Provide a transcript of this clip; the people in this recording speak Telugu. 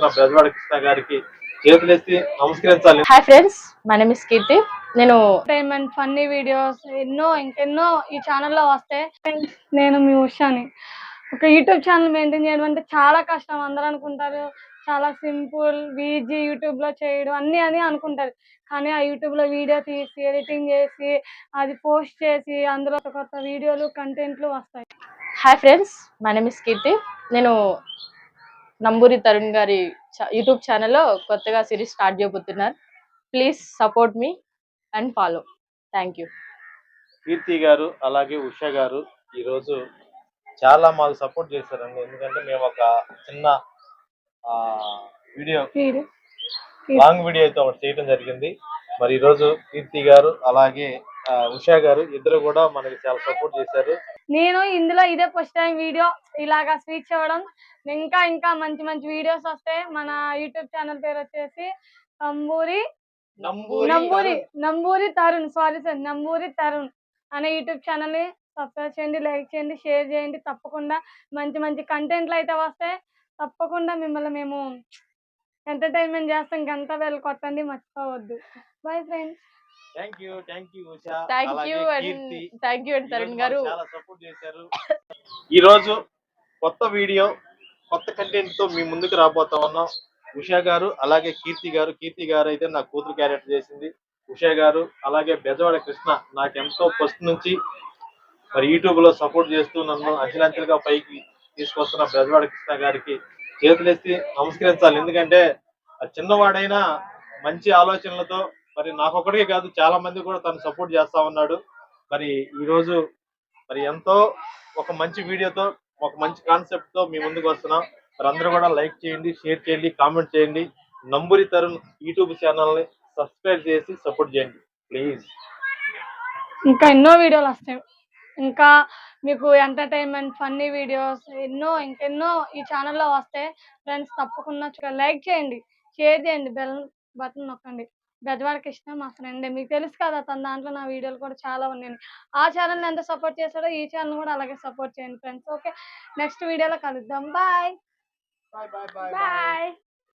తీసుకొస్తున్న బెజవాడ కృష్ణ గారికి చేతులెత్తి నమస్కరించాలి. Hi friends my name is Keerthi నేను ఎంటర్టైన్మెంట్ ఫన్నీ వీడియోస్ ఎన్నో ఇంకెన్నో ఈ ఛానల్లో వస్తాయి Friends, నేను మీ ఉషాని. ఒక యూట్యూబ్ ఛానల్ మెయింటైన్ చేయడం అంటే చాలా కష్టం. అందరూ అనుకుంటారు చాలా సింపుల్ వీజీ యూట్యూబ్లో చేయడం అన్ని అని అనుకుంటారు. కానీ ఆ యూట్యూబ్లో వీడియో తీసి ఎడిటింగ్ చేసి అది పోస్ట్ చేసి అందులో కొత్త కొత్త వీడియోలు కంటెంట్లు వస్తాయి. Hi friends my name is Keerthi నేను నంబూరి తరుణ్ గారి చ- యూట్యూబ్ ఛానల్లో కొత్తగా సిరీస్ స్టార్ట్ చేయబోతున్నారు. Please support me and follow. Thank you. Keerthi గారు అలాగే ఉష గారు ఈ రోజు చాలా మాకు సపోర్ట్ చేశారండి. ఎందుకంటే మేము ఒక చిన్న ఆ, వీడియో లాంగ్ వీడియో అయితే ఒకటి చేయడం జరిగింది. మరి ఈ రోజు కీర్తి గారు అలాగే ఉషా గారు ఇద్దరు కూడా మనకి చాలా సపోర్ట్ చేశారు. నేను ఇందులో ఇదే ఫస్ట్ టైం వీడియో ఇలాగా స్పీచ్ ఇవ్వడం. ఇంకా ఇంకా మంచి మంచి వీడియోస్ వస్తాయి. మన యూట్యూబ్ ఛానల్ పేరు వచ్చేసి నంబూరి నంబూరి నంబూరి తరుణ్. సారీ సార్ నంబూరి తరుణ్ అనే యూట్యూబ్ ఛానల్ని సబ్స్క్రైబ్ చేయండి లైక్ చేయండి షేర్ చేయండి. తప్పకుండా మంచి మంచి కంటెంట్లు అయితే వస్తాయి. తప్పకుండా మిమ్మల్ని మేము ఎంటర్టైన్మెంట్ చేస్తాం. గంట వేలు కొట్టండి మర్చిపోవద్దు. Bye friends thank you thank you Usha. Thank అలాగే you and Keerthi. Thank you and ఈ తరుణ్ రోజు గారు. చాలా సపోర్ట్ చేశారు. ఈ రోజు కొత్త వీడియో కొత్త కంటెంట్తో మీ ముందుకు రాబోతా ఉన్నాం. ఉషా గారు అలాగే కీర్తి గారు. కీర్తి గారు అయితే నా కూతురు క్యారెక్టర్ చేసింది. ఉషా గారు అలాగే బెజవాడ కృష్ణ నాకు ఎంతో ఫస్ట్ నుంచి మరి యూట్యూబ్లో సపోర్ట్ చేస్తూ నన్ను అంచెలంచెలుగా పైకి తీసుకొస్తున్న బెజవాడ కృష్ణ గారికి చేతులెత్తి నమస్కరించాలి. ఎందుకంటే ఆ చిన్నవాడైనా మంచి ఆలోచనలతో మరి నాకొక్కడికే కాదు చాలా మంది కూడా తను సపోర్ట్ చేస్తా ఉన్నాడు. మరి ఈ రోజు మరి ఎంతో ఒక మంచి వీడియోతో ఒక మంచి కాన్సెప్ట్తో మీ ముందుకు వస్తున్నాం. మరి అందరూ కూడా లైక్ చేయండి షేర్ చేయండి కామెంట్ చేయండి. నంబురి తరుణ్ యూట్యూబ్ ఛానల్ని సబ్స్క్రైబ్ చేసి సపోర్ట్ చేయండి ప్లీజ్. ఇంకా ఎన్నో వీడియోలు వస్తాయి. ఇంకా మీకు ఎంటర్టైన్మెంట్ ఫన్నీ వీడియోస్ ఎన్నో ఇంకెన్నో ఈ ఛానల్లో వస్తాయి ఫ్రెండ్స్ తప్పకుండా లైక్ చేయండి షేర్ చేయండి బెల్ బటన్ నొక్కండి. గజవాడ కృష్ణ మా ఫ్రెండ్. మీకు తెలుసు కదా తన దాంట్లో నా వీడియోలు కూడా చాలా ఉన్నాయి. ఆ ఛానల్ని ఎంత సపోర్ట్ చేస్తాడో ఈ ఛానల్ కూడా అలాగే సపోర్ట్ చేయండి ఫ్రెండ్స్. ఓకే నెక్స్ట్ వీడియోలో కలుద్దాం. బాయ్. బాయ్.